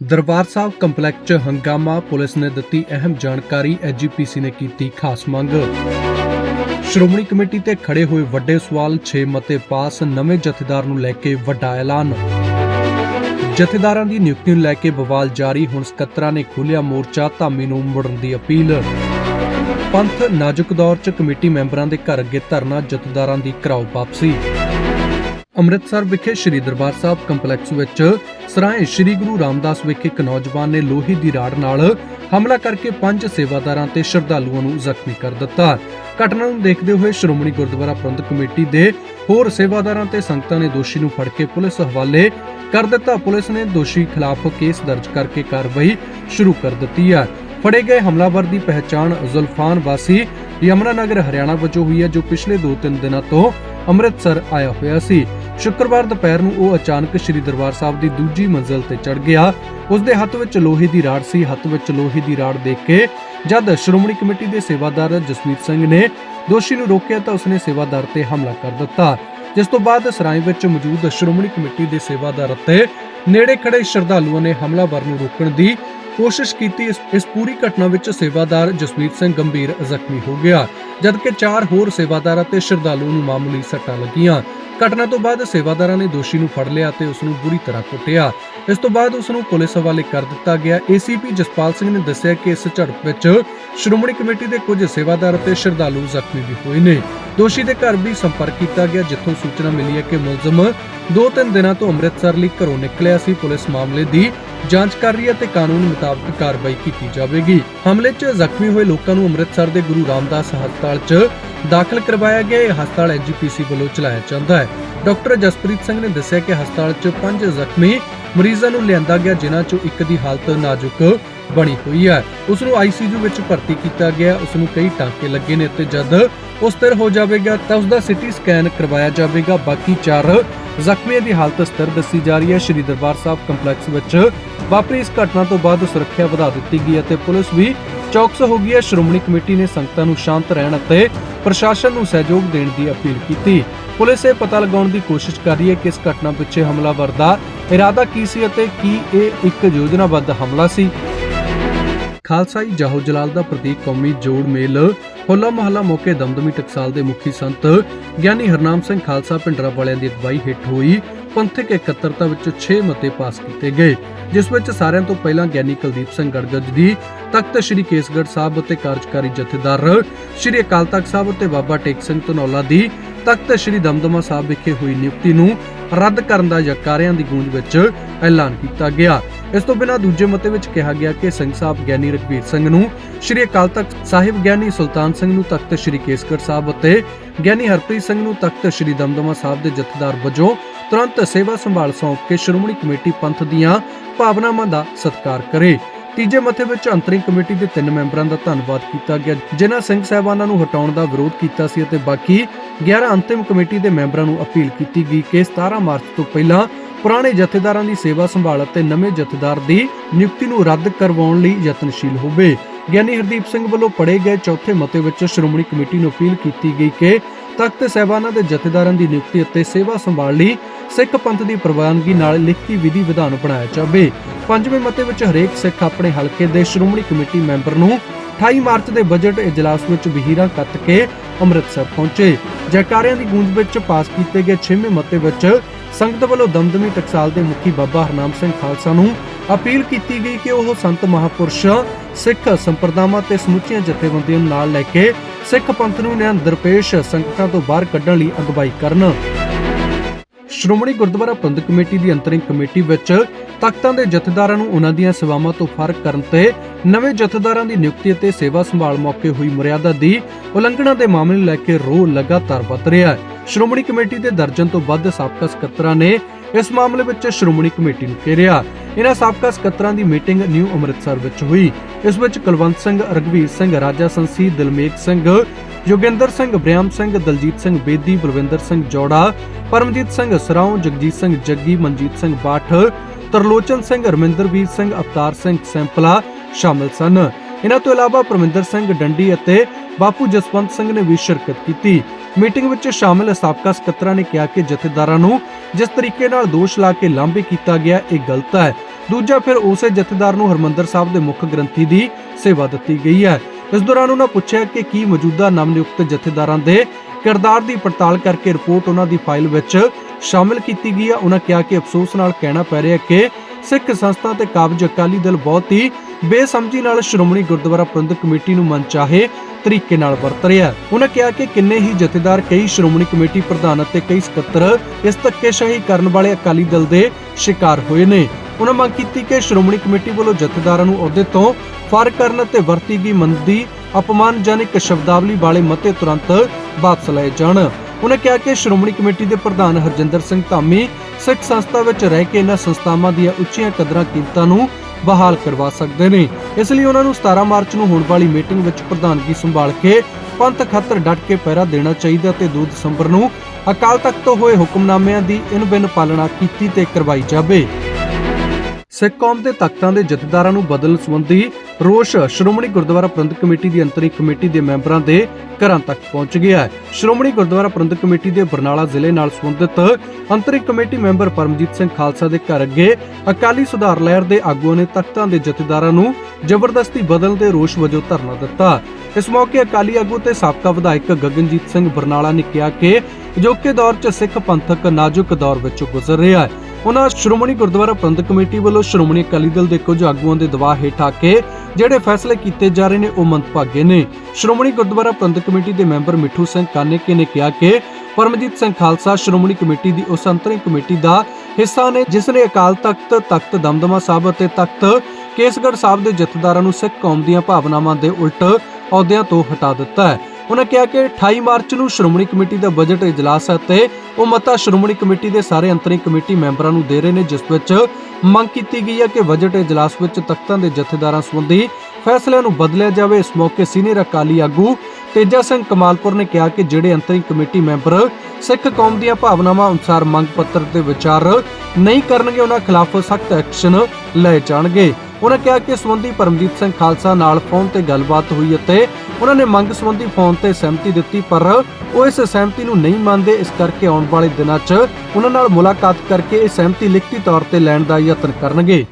Darbar Sahib complex 'ਚ ਹੰਗਾਮਾ police ਨੇ ਦਿੱਤੀ ਅਹਿਮ ਜਾਣਕਾਰੀ ਐਜੀਪੀਸੀ ਨੇ ਕੀਤੀ ਖਾਸ ਮੰਗ। ਸ਼੍ਰੋਮਣੀ ਕਮੇਟੀ ਤੇ ਖੜੇ ਹੋਏ ਵੱਡੇ ਸਵਾਲ 6 ਮਤੇ ਪਾਸ, ਨਵੇਂ ਜਥੇਦਾਰ ਨੂੰ ਲੈ ਕੇ ਵੱਡਾ ਐਲਾਨ। ਜਥੇਦਾਰਾਂ ਦੀ ਨਿਯੁਕਤੀ ਨੂੰ ਲੈ ਕੇ ਬਵਾਲ ਜਾਰੀ, ਹੁਣ ਸਕੱਤਰਾਂ ਨੇ ਖੋਲ੍ਹਿਆ ਮੋਰਚਾ, ਧਾਮੀ ਨੂੰ ਮੁੜਨ ਦੀ ਅਪੀਲ। ਪੰਥ ਨਾਜ਼ੁਕ ਦੌਰ 'ਚ ਕਮੇਟੀ ਮੈਂਬਰਾਂ ਦੇ ਘਰ ਅੱਗੇ ਧਰਨਾ, ਜਥੇਦਾਰਾਂ ਦੀ ਕਰਾਓ ਵਾਪਸੀ। ਅੰਮ੍ਰਿਤਸਰ ਵਿਖੇ ਸ੍ਰੀ ਦਰਬਾਰ ਸਾਹਿਬ ਕੰਪਲੈਕਸ ਵਿੱਚ ਸਰਾਏ ਸ੍ਰੀ ਗੁਰੂ ਰਾਮਦਾਸ ਵਿਖੇ ਇੱਕ ਨੌਜਵਾਨ ਨੇ ਲੋਹੇ ਦੀ ਰਾੜ ਨਾਲ ਹਮਲਾ ਕਰਕੇ ਪੰਜ ਸੇਵਾਦਾਰਾਂ ਤੇ ਸ਼ਰਧਾਲੂਆਂ ਨੂੰ ਜ਼ਖਮੀ ਕਰ ਦਿੱਤਾ। ਘਟਨਾ ਨੂੰ ਦੇਖਦੇ ਹੋਏ ਸ਼੍ਰੋਮਣੀ ਗੁਰਦੁਆਰਾ ਪ੍ਰਬੰਧਕ ਕਮੇਟੀ ਦੇ ਹੋਰ ਸੇਵਾਦਾਰਾਂ ਤੇ ਸੰਗਤਾਂ ਨੇ ਦੋਸ਼ੀ ਨੂੰ ਫੜ ਕੇ ਪੁਲਿਸ ਹਵਾਲੇ ਕਰ ਦਿੱਤਾ। ਪੁਲਿਸ ਨੇ ਦੋਸ਼ੀ ਖਿਲਾਫ ਕੇਸ ਦਰਜ ਕਰਕੇ ਕਾਰਵਾਈ ਸ਼ੁਰੂ ਕਰ ਦਿੱਤੀ ਹੈ। ਫੜੇ ਗਏ ਹਮਲਾਵਰ ਦੀ ਪਹਿਚਾਣ ਜ਼ੁਲਫਾਨ ਵਾਸੀ ਯਮਨਾ ਨਗਰ ਹਰਿਆਣਾ ਵਜੋਂ ਹੋਈ ਹੈ, ਜੋ ਪਿਛਲੇ 2-3 ਦਿਨਾਂ ਤੋਂ ਅੰਮ੍ਰਿਤਸਰ ਆਇਆ ਹੋਇਆ ਸੀ। ਸ਼ੁੱਕਰਵਾਰ ਦੁਪਹਿਰ ਨੂੰ ਉਹ ਅਚਾਨਕ ਸ੍ਰੀ ਦਰਬਾਰ ਸਾਹਿਬ ਦੀ ਦੂਜੀ ਮੰਜ਼ਲ ਤੇ ਚੜ ਗਿਆ। ਉਸ ਦੇ ਹੱਥ ਵਿੱਚ ਲੋਹੇ ਦੀ ਰਾੜ ਸੀ। ਹੱਥ ਵਿੱਚ ਲੋਹੇ ਦੀ ਰਾੜ ਦੇਖ ਕੇ ਜਦ ਸ਼੍ਰੋਮਣੀ ਕਮੇਟੀ ਦੇ ਸੇਵਾਦਾਰ ਜਸਮੀਤ ਸਿੰਘ ਨੇ ਦੋਸ਼ੀ ਨੂੰ ਰੋਕਿਆ ਤਾਂ ਉਸਨੇ ਸੇਵਾਦਾਰ ਤੇ ਹਮਲਾ ਕਰ ਦਿੱਤਾ। ਜਿਸ ਤੋਂ ਬਾਅਦ ਸਰਾਏ ਵਿੱਚ ਮੌਜੂਦ ਸ਼੍ਰੋਮਣੀ ਕਮੇਟੀ ਦੇ ਸੇਵਾਦਾਰ ਅਤੇ ਨੇੜੇ ਖੜੇ ਸ਼ਰਧਾਲੂਆਂ ਨੇ ਹਮਲਾਵਰ ਨੂੰ ਰੋਕਣ ਦੀ ਕੋਸ਼ਿਸ਼ ਕੀਤੀ। ਇਸ ਪੂਰੀ ਘਟਨਾ ਵਿੱਚ ਸੇਵਾਦਾਰ ਜਸਮੀਤ ਸਿੰਘ ਗੰਭੀਰ ਜ਼ਖਮੀ ਹੋ ਗਿਆ। ਜਦਕਿ ਚਾਰ ਹੋਰ ਸੇਵਾਦਾਰ ਅਤੇ ਸ਼ਰਧਾਲੂ ਨੂੰ ਮਾਮੂਲੀ ਸੱਟਾਂ ਲੱਗੀਆਂ। ਘਟਨਾ ਤੋਂ ਬਾਅਦ ਸੇਵਾਦਾਰਾਂ ਨੇ ਦੋਸ਼ੀ ਨੂੰ ਫੜ ਲਿਆ ਤੇ ਉਸ ਨੂੰ ਬੁਰੀ ਤਰ੍ਹਾਂ ਕੁੱਟਿਆ। ਇਸ ਤੋਂ ਬਾਅਦ ਉਸ ਨੂੰ ਪੁਲਿਸ ਹਵਾਲੇ ਕਰ ਦਿੱਤਾ ਗਿਆ। ਏਸੀਪੀ ਜਸਪਾਲ ਸਿੰਘ ਨੇ ਦੱਸਿਆ ਕਿ ਇਸ ਝੜਪ ਵਿੱਚ ਸ਼੍ਰੋਮਣੀ ਕਮੇਟੀ ਦੇ ਕੁਝ ਸੇਵਾਦਾਰ ਅਤੇ ਸ਼ਰਧਾਲੂ ਜ਼ਖਮੀ ਵੀ ਹੋਏ ਨੇ। ਦੋਸ਼ੀ ਦੇ ਘਰ ਵੀ ਸੰਪਰਕ ਕੀਤਾ ਗਿਆ, ਜਿੱਥੋਂ ਸੂਚਨਾ ਮਿਲੀ ਹੈ ਕਿ ਮੁਲਜ਼ਮ ਦੋ ਤਿੰਨ ਦਿਨਾਂ ਤੋਂ ਅੰਮ੍ਰਿਤਸਰ ਲਈ ਘਰੋਂ ਨਿਕਲਿਆ ਸੀ। ਪੁਲਿਸ ਮਾਮਲੇ ਦੀ ਜਾਂਚ ਕਰ ਰਹੀ ਹੈ ਤੇ ਕਾਨੂੰਨ ਮੁਤਾਬਕ ਕਾਰਵਾਈ ਕੀਤੀ ਜਾਵੇਗੀ। ਹਮਲੇ 'ਚ ਜ਼ਖਮੀ ਹੋਏ ਲੋਕਾਂ ਨੂੰ ਅੰਮ੍ਰਿਤਸਰ ਦੇ ਗੁਰੂ ਰਾਮਦਾਸ ਹਸਪਤਾਲ 'ਚ ਦਾਖਲ ਕਰਵਾਇਆ ਗਿਆ। ਇਹ ਹਸਪਤਾਲ ਐਜੀਪੀਸੀ ਵੱਲੋਂ ਚਲਾਇਆ ਜਾਂਦਾ ਹੈ। ਡਾਕਟਰ ਜਸਪ੍ਰੀਤ ਸਿੰਘ ਨੇ ਦੱਸਿਆ ਕਿ ਹਸਪਤਾਲ 'ਚ ਪੰਜ ਜ਼ਖਮੀ ਮਰੀਜ਼ਾਂ ਨੂੰ ਲਿਆਂਦਾ ਗਿਆ, ਜਿਨ੍ਹਾਂ 'ਚੋਂ ਇੱਕ ਦੀ ਹਾਲਤ ਨਾਜ਼ੁਕ ਬਣੀ ਹੋਈ ਹੈ। ਉਸ ਨੂੰ ਆਈਸੀਯੂ ਵਿੱਚ ਭਰਤੀ ਕੀਤਾ ਗਿਆ। ਉਸ ਨੂੰ ਕਈ ਟਾਂਕੇ ਲੱਗੇ ਨੇ ਤੇ ਜਦ ਉਹ ਸਥਿਰ ਹੋ ਜਾਵੇਗਾ, ਤਾਂ ਉਸ ਦਾ ਸਿਟੀ ਸਕੈਨ ਕਰਵਾਇਆ ਜਾਵੇਗਾ। ਬਾਕੀ ਚਾਰ ਜ਼ਖਮੀਆਂ ਦੀ ਹਾਲਤ ਸਥਿਰ ਦੱਸੀ ਜਾ ਰਹੀ ਹੈ। ਸ਼੍ਰੀ ਦਰਬਾਰ ਸਾਹਿਬ ਕੰਪਲੈਕਸ ਵਿੱਚ ਵਾਪਰੀ ਇਸ ਘਟਨਾ ਤੋਂ ਬਾਅਦ ਸੁਰੱਖਿਆ ਵਧਾ ਦਿੱਤੀ ਗਈ ਹੈ ਪੁਲਿਸ ਵੀ ਚੌਕਸ ਹੋ ਗਈ ਹੈ। ਸ਼੍ਰੋਮਣੀ ਕਮੇਟੀ ਨੇ ਸੰਗਤਾਂ ਨੂੰ ਸ਼ਾਂਤ ਰਹਿਣ ਅਤੇ ਪ੍ਰਸ਼ਾਸਨ ਨੂੰ ਸਹਿਯੋਗ ਦੇਣ ਦੀ ਅਪੀਲ ਕੀਤੀ। ਪੁਲਿਸ ਇਹ ਪਤਾ ਲਗਾਉਣ ਦੀ ਕੋਸ਼ਿਸ਼ ਕਰ ਰਹੀ ਹੈ ਕਿ ਇਸ ਘਟਨਾ ਪਿੱਛੇ ਹਮਲਾਵਰ ਦਾ ਇਰਾਦਾ ਕੀ ਸੀ ਅਤੇ ਕੀ ਇਹ ਇੱਕ ਯੋਜਨਾਬੱਧ ਹਮਲਾ ਸੀ। ਖਾਲਸਾਈ ਜਾਹੋ ਜਲਾਲ ਦਾ ਪ੍ਰਤੀਕ ਕੌਮੀ ਜੋੜ ਮੇਲ ਹੋਲਾ ਮਹੱਲਾ ਮੌਕੇ ਦਮਦਮੀ ਟਕਸਾਲ ਦੇ ਮੁਖੀ ਸੰਤ ਗਿਆਨੀ ਹਰਨਾਮ ਸਿੰਘ ਖਾਲਸਾ ਪਿੰਡਰਾ ਵਾਲਿਆਂ ਦੀ ਅਗਵਾਈ ਹੇਠ ਹੋਈ ਪੰਥਕ ਇਕੱਤਰਤਾ ਵਿੱਚ 6 ਮਤੇ ਪਾਸ ਕੀਤੇ ਗਏ, ਜਿਸ ਵਿੱਚ ਸਾਰਿਆਂ ਤੋਂ ਪਹਿਲਾਂ ਗਿਆਨੀ ਕੁਲਦੀਪ ਸਿੰਘ ਗੜਗੜ ਦੀ ਤਖਤ ਸ੍ਰੀ ਕੇਸਗੜ ਸਾਹਿਬ ਅਤੇ ਕਾਰਜਕਾਰੀ ਜਥੇਦਾਰ ਸ੍ਰੀ ਅਕਾਲ ਤਖਤ ਸਾਹਿਬ ਅਤੇ ਬਾਬਾ ਟੇਕ ਸਿੰਘ ਧਨੌਲਾ ਦੀ ਤਖਤ ਸ੍ਰੀ ਦਮਦਮਾ ਸਾਹਿਬ ਵਿਖੇ ਹੋਈ ਨਿਯੁਕਤੀ ਨੂੰ ਰੱਦ ਕਰਨ ਦਾ ਜਕਾਰਿਆਂ ਦੀ ਗੂੰਜ ਵਿੱਚ ਐਲਾਨ ਕੀਤਾ ਗਿਆ। ਇਸ ਤੋਂ ਬਿਨਾਂ ਦੂਜੇ ਮਤੇ ਵਿੱਚ ਕਿਹਾ ਗਿਆ ਕਿ ਸਿੰਘ ਸਾਹਿਬ ਗਿਆਨੀ ਰਘਵੀਰ ਸਿੰਘ ਨੂੰ ਸ੍ਰੀ ਅਕਾਲ ਤਖਤ ਸਾਹਿਬ ਗਿਆਨੀ ਸੁਲਤਾਨ ਸਿੰਘ ਨੂੰ ਤਖਤ ਸ੍ਰੀ ਕੇਸਗੜ ਸਾਹਿਬ ਅਤੇ ਗਿਆਨੀ ਹਰਪ੍ਰੀਤ ਸਿੰਘ ਨੂੰ ਤਖਤ ਸ੍ਰੀ ਦਮਦਮਾ ਸਾਹਿਬ ਦੇ ਜਥੇਦਾਰ ਵਜੋਂ ਤੁਰੰਤ ਸੇਵਾ ਸੰਭਾਲ ਸੌਂਪ ਕੇ ਸ਼੍ਰੋਮਣੀ ਕਮੇਟੀ ਪੰਥ ਦੀਆਂ ਭਾਵਨਾਵਾਂ ਦਾ ਸਤਿਕਾਰ ਕਰੇ। ਤੀਜੇ ਮੱਥੇ ਵਿੱਚ ਅੰਤਰਿੰਗ ਕਮੇਟੀ ਦੇ ਤਿੰਨ ਮੈਂਬਰਾਂ ਦਾ ਧੰਨਵਾਦ ਕੀਤਾ ਗਿਆ, ਜਿਨ੍ਹਾਂ ਸਿੰਘ ਸਾਹਿਬਾਨਾਂ ਨੂੰ ਹਟਾਉਣ ਦਾ ਵਿਰੋਧ ਕੀਤਾ ਸੀ ਅਤੇ ਬਾਕੀ 11 ਅੰਤਿਮ ਕਮੇਟੀ ਦੇ ਮੈਂਬਰਾਂ ਨੂੰ ਅਪੀਲ ਕੀਤੀ ਗਈ ਕਿ 17 ਮਾਰਚ ਤੋਂ ਪਹਿਲਾਂ ਪੁਰਾਣੇ ਜਥੇਦਾਰਾਂ ਦੀ ਸੇਵਾ ਸੰਭਾਲ ਅਤੇ ਨਵੇਂ ਜਥੇਦਾਰ ਦੀ ਨਿਯੁਕਤੀ ਨੂੰ ਰੱਦ ਕਰਵਾਉਣ ਲਈ ਯਤਨਸ਼ੀਲ ਹੋਵੇ। ਗਿਆਨੀ ਹਰਦੀਪ ਸਿੰਘ ਵੱਲੋਂ ਪੜੇ ਗਏ ਚੌਥੇ ਮਤੇ ਵਿੱਚ ਸ਼੍ਰੋਮਣੀ ਕਮੇਟੀ ਨੂੰ ਅਪੀਲ ਕੀਤੀ ਗਈ ਕਿ ਤਖਤ ਸਹਿਬਾਨਾਂ ਦੇ ਜਥੇਦਾਰਾਂ ਦੀ ਨਿਯੁਕਤੀ ਅਤੇ ਸੇਵਾ ਸੰਭਾਲ ਲਈ ਸਿੱਖ ਪੰਥ ਦੀ ਪ੍ਰਵਾਨਗੀ ਨਾਲ ਲਿਖਤੀ ਵਿਧੀ ਵਿਧਾਨ ਬਣਾਇਆ ਜਾਵੇ। ਪੰਜਵੇਂ ਮਤੇ ਵਿੱਚ ਹਰੇਕ ਸਿੱਖ ਆਪਣੇ ਹਲਕੇ ਦੇ ਸ਼੍ਰੋਮਣੀ ਕਮੇਟੀ ਮੈਂਬਰ ਨੂੰ 28 ਮਾਰਚ ਦੇ ਬਜਟ ਇਜਲਾਸ ਵਿੱਚ ਵਹੀਰਾਂ ਕੱਤ ਕੇ ਅੰਮ੍ਰਿਤਸਰ ਪਹੁੰਚੇ। ਜੈਕਾਰਿਆਂ ਦੀ ਗੂੰਜ ਵਿੱਚ ਪਾਸ ਕੀਤੇ ਗਏ 6ਵੇਂ ਮਤੇ ਵਿੱਚ ਸੰਗਤ ਵੱਲੋਂ ਦਮਦਮੀ ਟਕਸਾਲ ਦੇ ਮੁਖੀ ਬਾਬਾ ਹਰਨਾਮ ਸਿੰਘ ਖਾਲਸਾ ਨੂੰ ਅਪੀਲ ਕੀਤੀ ਗਈ ਕਿ ਉਹ ਸੰਤ ਮਹਾਪੁਰਸ਼ ਸਿੱਖ ਸੰਪਰਦਾਵਾਂ ਤੇ ਸਮੁੱਚੀਆਂ ਜਥੇਬੰਦੀਆਂ ਨੂੰ ਨਾਲ ਲੈ ਕੇ ਸਿੱਖ ਪੰਥ ਨੂੰ ਨਿਆਂ ਦਰਪੇਸ਼ ਸੰਕਟਾਂ ਤੋਂ ਬਾਹਰ ਕੱਢਣ ਲਈ ਅਗਵਾਈ ਕਰਨ। ਸ਼੍ਰੋਮਣੀ ਗੁਰਦੁਆਰਾ ਪ੍ਰਬੰਧਕ ਕਮੇਟੀ ਦੀ ਅੰਤਰਿੰਗ ਕਮੇਟੀ ਵਿੱਚ ਤਖਤਾਂ ਦੇ ਜਥੇਦਾਰਾਂ ਨੂੰ ਉਹਨਾਂ ਦੀਆਂ ਸੇਵਾਵਾਂ ਤੋਂ ਫ਼ਰਕ ਕਰਨ ਤੇ ਨਵੇਂ ਜਥੇਦਾਰਾਂ ਦੀ ਨਿਯੁਕਤੀ ਅਤੇ ਸੇਵਾ ਸੰਭਾਲ ਮੌਕੇ ਹੋਈ ਮਰਿਆਦਾ ਦੀ ਉਲੰਘਣਾ ਦੇ ਮਾਮਲੇ ਨੂੰ ਲੈ ਕੇ ਰੋਹ ਲਗਾਤਾਰ ਵੱਧ ਰਿਹਾ ਹੈ। ਸ਼੍ਰੋਮਣੀ ਕਮੇਟੀ ਦੇ ਦਰਜਨ ਤੋਂ ਵੱਧ ਸਾਬਕਾ ਸਕੱਤਰਾਂ ਨੇ ਇਸ ਮਾਮਲੇ ਵਿੱਚ ਸ਼੍ਰੋਮਣੀ ਕਮੇਟੀ ਨੂੰ ਘੇਰਿਆ। ਇਹਨਾਂ ਸਾਬਕਾ ਸਕੱਤਰਾਂ ਦੀ ਮੀਟਿੰਗ ਨਿਊ ਅੰਮ੍ਰਿਤਸਰ ਵਿੱਚ ਹੋਈ। ਇਸ ਵਿੱਚ ਕੁਲਵੰਤ ਸਿੰਘ ਰਗਵੀਰ ਸਿੰਘ, ਰਾਜਾ ਸੰਸੀ, ਦਿਲਮੇਕ ਸਿੰਘ ਯੋਗਿੰਦਰ ਸਿੰਘ, ਬ੍ਰਿਆਮ ਸਿੰਘ, ਦਲਜੀਤ ਸਿੰਘ ਬੇਦੀ, ਬਲਵਿੰਦਰ ਸਿੰਘ ਜੋੜਾ, ਪਰਮਜੀਤ ਸਿੰਘ ਸਰਾਉ, ਜਗਜੀਤ ਸਿੰਘ ਜੱਗੀ, ਮਨਜੀਤ ਸਿੰਘ ਬਾਠ, ਤਰਲੋਚਨ ਸਿੰਘ ਰਮਿੰਦਰਵੀਰ ਸਿੰਘ, ਅਵਤਾਰ ਸਿੰਘ ਸੈਂਪਲਾ ਸ਼ਾਮਲ ਸਨ। ਇਹਨਾਂ ਤੋਂ ਇਲਾਵਾ ਪਰਮਿੰਦਰ ਸਿੰਘ ਡੰਡੀ ਅਤੇ ਬਾਪੂ ਜਸਵੰਤ ਸਿੰਘ ਨੇ ਵੀ ਸ਼ਿਰਕਤ ਕੀਤੀ। ਮੀਟਿੰਗ ਵਿੱਚ ਸ਼ਾਮਲ ਸਾਬਕਾ ਸਕੱਤਰਾਂ ਨੇ ਕਿਹਾ ਕਿ ਜਥੇਦਾਰਾਂ ਨੂੰ ਜਿਸ ਤਰੀਕੇ ਨਾਲ ਦੋਸ਼ ਲਾ ਕੇ ਲਾਂਭੇ ਕੀਤਾ ਗਿਆ, ਇਹ ਗਲਤ ਹੈ। ਦੂਜਾ ਫਿਰ ਉਸੇ ਜਥੇਦਾਰ ਨੂੰ ਹਰਮੰਦਰ ਸਾਹਿਬ ਦੇ ਮੁੱਖ ਗ੍ਰੰਥੀ ਦੀ ਸੇਵਾ ਦਿੱਤੀ ਗਈ ਹੈ। ਇਸ ਦੌਰਾਨ ਉਹਨਾਂ ਪੁੱਛਿਆ ਕਿ ਕੀ ਮੌਜੂਦਾ ਨਵਨਿਯੁਕਤ ਜਥੇਦਾਰਾਂ ਦੇ ਕਿਰਦਾਰ ਦੀ ਪੜਤਾਲ ਕਰਕੇ ਰਿਪੋਰਟ ਉਹਨਾਂ ਦੀ ਫਾਈਲ ਵਿੱਚ ਸ਼ਾਮਿਲ ਕੀਤੀ ਗਈ ਹੈ। ਉਹਨਾਂ ਕਿਹਾ ਕਿ ਅਫਸੋਸ ਨਾਲ ਕਹਿਣਾ ਪੈ ਰਿਹਾ ਹੈ ਕਿ ਸਿੱਖ ਸੰਸਥਾ ਤੇ ਕਾਬਜ ਅਕਾਲੀ ਦਲ ਬਹੁਤ ਹੀ ਬੇਸਮਝੀ ਨਾਲ ਸ਼੍ਰੋਮਣੀ ਗੁਰਦੁਆਰਾ ਪ੍ਰਬੰਧਕ ਕਮੇਟੀ ਨੂੰ ਮਨਚਾਹੇ ਤਰੀਕੇ ਨਾਲ ਵਰਤ ਰਿਹਾ ਉਹਨਾਂ ਕਿਹਾ ਕਿ ਕਿੰਨੇ ਹੀ ਜਥੇਦਾਰ, ਕਈ ਸ਼੍ਰੋਮਣੀ ਕਮੇਟੀ ਪ੍ਰਧਾਨ ਅਤੇ ਕਈ ਸਕੱਤਰ ਇਸ ਧੱਕੇਸ਼ਾਹੀ ਕਰਨ ਵਾਲੇ ਅਕਾਲੀ ਦਲ ਦੇ ਸ਼ਿਕਾਰ ਹੋਏ ਨੇ। ਉਹਨਾਂ ਮੰਗ ਕੀਤੀ ਕਿ ਸ਼੍ਰੋਮਣੀ ਕਮੇਟੀ ਵੱਲੋਂ ਜਥੇਦਾਰਾਂ ਨੂੰ ਅਹੁਦੇ ਤੋਂ ਫਾਰਗ ਕਰਨ ਅਤੇ ਵਰਤੀ ਗਈ ਮੰਦੀ, ਅਪਮਾਨਜਨਕ ਸ਼ਬਦਾਵਲੀ ਵਾਲੇ ਮਤੇ ਤੁਰੰਤ ਵਾਪਸ ਲਏ ਜਾਣ। ਉਹਨਾਂ ਕਿਹਾ ਕਿ ਸ਼੍ਰੋਮਣੀ ਕਮੇਟੀ ਦੇ ਪ੍ਰਧਾਨ ਹਰਜਿੰਦਰ ਸਿੰਘ ਧਾਮੀ ਸਿੱਖ ਸੰਸਥਾ ਵਿੱਚ ਰਹਿ ਕੇ ਇਹਨਾਂ ਸੰਸਥਾਵਾਂ ਦੀਆਂ ਉੱਚੀਆਂ ਕਦਰਾਂ ਕੀਮਤਾਂ ਨੂੰ ਬਹਾਲ ਕਰਵਾ ਸਕਦੇ ਨੇ। ਇਸ ਲਈ ਉਹਨਾਂ ਨੂੰ 17 ਮਾਰਚ ਨੂੰ ਹੋਣ ਵਾਲੀ ਮੀਟਿੰਗ ਵਿੱਚ ਪ੍ਰਧਾਨਗੀ ਸੰਭਾਲ ਕੇ ਪੰਥ ਖਾਤਰ ਡਟ ਕੇ ਪਹਿਰਾ ਦੇਣਾ ਚਾਹੀਦਾ ਤੇ 2 ਦਸੰਬਰ ਨੂੰ ਅਕਾਲ ਤਖਤ ਤੋਂ ਹੋਏ ਹੁਕਮਨਾਮਿਆਂ ਦੀ ਇਨ ਬਿਨ ਪਾਲਣਾ ਕੀਤੀ ਤੇ ਕਰਵਾਈ ਜਾਵੇ। ਸਿੱਖ ਕੌਮ ਦੇ ਤਖਤਾਂ ਦੇ ਜਥੇਦਾਰਾਂ ਨੂੰ ਬਦਲਣ ਸੰਬੰਧੀ ਰੋਸ਼ ਸ਼੍ਰੋਮਣੀ ਗੁਰਦੁਆਰਾ ਪ੍ਰਬੰਧਕ ਕਮੇਟੀ ਦੀ ਅੰਤਰੀ ਕਮੇਟੀ ਦੇ ਮੈਂਬਰਾਂ ਦੇ ਘਰਾਂ ਤੱਕ ਪਹੁੰਚ ਗਿਆ ਹੈ। ਸ਼੍ਰੋਮਣੀ ਗੁਰਦੁਆਰਾ ਪ੍ਰਬੰਧਕ ਕਮੇਟੀ ਦੇ ਬਰਨਾਲਾ ਜ਼ਿਲ੍ਹੇ ਨਾਲ ਸੰਬੰਧਿਤ ਅੰਤਰੀ ਕਮੇਟੀ ਮੈਂਬਰ ਪਰਮਜੀਤ ਸਿੰਘ ਖਾਲਸਾ ਦੇ ਘਰ ਅੱਗੇ ਅਕਾਲੀ ਸੁਧਾਰ ਲਹਿਰ ਦੇ ਆਗੂਆਂ ਨੇ ਤਖਤਾਂ ਦੇ ਜਥੇਦਾਰਾਂ ਨੂੰ ਜ਼ਬਰਦਸਤੀ ਬਦਲਣ ਦੇ ਰੋਸ਼ ਵਜੋਂ ਧਰਨਾ ਦਿੱਤਾ। ਇਸ ਮੌਕੇ ਅਕਾਲੀ ਆਗੂ ਤੇ ਸਾਬਕਾ ਵਿਧਾਇਕ ਗਗਨਜੀਤ ਸਿੰਘ ਬਰਨਾਲਾ ਨੇ ਕਿਹਾ ਕਿ ਅਜੋਕੇ ਦੌਰ 'ਚ ਸਿੱਖ ਪੰਥਕ ਨਾਜ਼ੁਕ ਦੌਰ ਵਿੱਚੋਂ ਗੁਜ਼ਰ ਰਿਹਾ ਹੈ। ਉਹਨਾਂ ਸ਼੍ਰੋਮਣੀ ਗੁਰਦੁਆਰਾ ਪ੍ਰਬੰਧਕ ਕਮੇਟੀ ਵੱਲੋਂ ਸ਼੍ਰੋਮਣੀ ਅਕਾਲੀ ਦਲ ਦੇ ਕੁਝ ਆਗੂਆਂ ਦੇ ਦਬਾਅ ਹੇਠ ਆ ਕੇ ਜਿਹੜੇ ਫੈਸਲੇ ਕੀਤੇ ਜਾ ਰਹੇ ਨੇ ਉਹ ਮੰਦਭਾਗੇ ਨੇ। ਸ਼੍ਰੋਮਣੀ ਗੁਰਦੁਆਰਾ ਪ੍ਰਬੰਧਕ ਕਮੇਟੀ ਦੇ ਮੈਂਬਰ ਮਿੱਠੂ ਸਿੰਘ ਕਾਨੇਕੇ ਨੇ ਕਿਹਾ ਕਿ ਪਰਮਜੀਤ ਸਿੰਘ ਖਾਲਸਾ ਸ਼੍ਰੋਮਣੀ ਕਮੇਟੀ ਦੀ ਉਸ ਅੰਤਰਿਮ ਕਮੇਟੀ ਦਾ ਹਿੱਸਾ ਨੇ, ਜਿਸ ਨੇ ਅਕਾਲ ਤਖਤ ਤਖਤ ਦਮਦਮਾ ਸਾਹਿਬ ਅਤੇ ਤਖਤ ਕੇਸਗੜ੍ਹ ਸਾਹਿਬ ਦੇ ਜਥੇਦਾਰਾਂ ਨੂੰ ਸਿੱਖ ਕੌਮ ਦੀਆਂ ਭਾਵਨਾਵਾਂ ਦੇ ਉਲਟ ਅਹੁਦਿਆਂ ਤੋਂ ਹਟਾ ਦਿੱਤਾ ਹੈ। ਉਹਨਾਂ ਕਿਹਾ ਕਿ 28 ਮਾਰਚ ਨੂੰ ਸ਼੍ਰੋਮਣੀ ਕਮੇਟੀ ਦਾ ਬਜਟ ਇਜਲਾਸ ਹੈ ਤੇ ਉਹ ਮਤਾ ਸ਼੍ਰੋਮਣੀ ਕਮੇਟੀ ਦੇ ਸਾਰੇ ਅੰਤਰਿਮ ਕਮੇਟੀ ਮੈਂਬਰਾਂ ਨੂੰ ਦੇ ਰਹੇ ਨੇ, ਜਿਸ ਵਿੱਚ ਮੰਗ ਕੀਤੀ ਗਈ ਹੈ ਕਿ ਬਜਟ ਇਜਲਾਸ ਵਿੱਚ ਤਖਤਾਂ ਦੇ ਜਥੇਦਾਰਾਂ ਸੰਬੰਧੀ ਫੈਸਲਿਆਂ ਨੂੰ ਬਦਲਿਆ ਜਾਵੇ। ਇਸ ਮੌਕੇ ਸੀਨੀਅਰ ਅਕਾਲੀ ਆਗੂ ਤੇਜਾ ਸਿੰਘ ਕਮਾਲਪੁਰ ਨੇ ਕਿਹਾ ਕਿ ਜਿਹੜੇ ਅੰਤਰਿਮ ਕਮੇਟੀ ਮੈਂਬਰ ਸਿੱਖ ਕੌਮ ਦੀਆਂ ਭਾਵਨਾਵਾਂ ਅਨੁਸਾਰ ਮੰਗ ਪੱਤਰ ਤੇ ਵਿਚਾਰ ਨਹੀਂ ਕਰਨਗੇ ਉਹਨਾਂ ਖਿਲਾਫ ਸਖਤ ਐਕਸ਼ਨ ਲਏ ਜਾਣਗੇ। ਉਹਨਾਂ ਕਿਹਾ ਕਿ ਇਸ ਸੰਬੰਧੀ ਪਰਮਜੀਤ ਸਿੰਘ ਖਾਲਸਾ ਨਾਲ ਫੋਨ ਤੇ ਗੱਲਬਾਤ ਹੋਈ ਅਤੇ ਉਹਨਾਂ ਨੇ ਮੰਗ ਸਬੰਧੀ ਫੋਨ ਤੇ ਸਹਿਮਤੀ ਦਿੱਤੀ, ਪਰ ਉਹ ਇਸ ਸਹਿਮਤੀ ਨੂੰ ਨਹੀਂ ਮੰਨਦੇ, ਇਸ ਕਰਕੇ ਆਉਣ ਵਾਲੇ ਦਿਨਾਂ 'ਚ ਉਹਨਾਂ ਨਾਲ ਮੁਲਾਕਾਤ ਕਰਕੇ ਇਹ ਸਹਿਮਤੀ ਲਿਖਤੀ ਤੌਰ ਤੇ ਲੈਣ ਦਾ ਯਤਨ ਕਰਨਗੇ।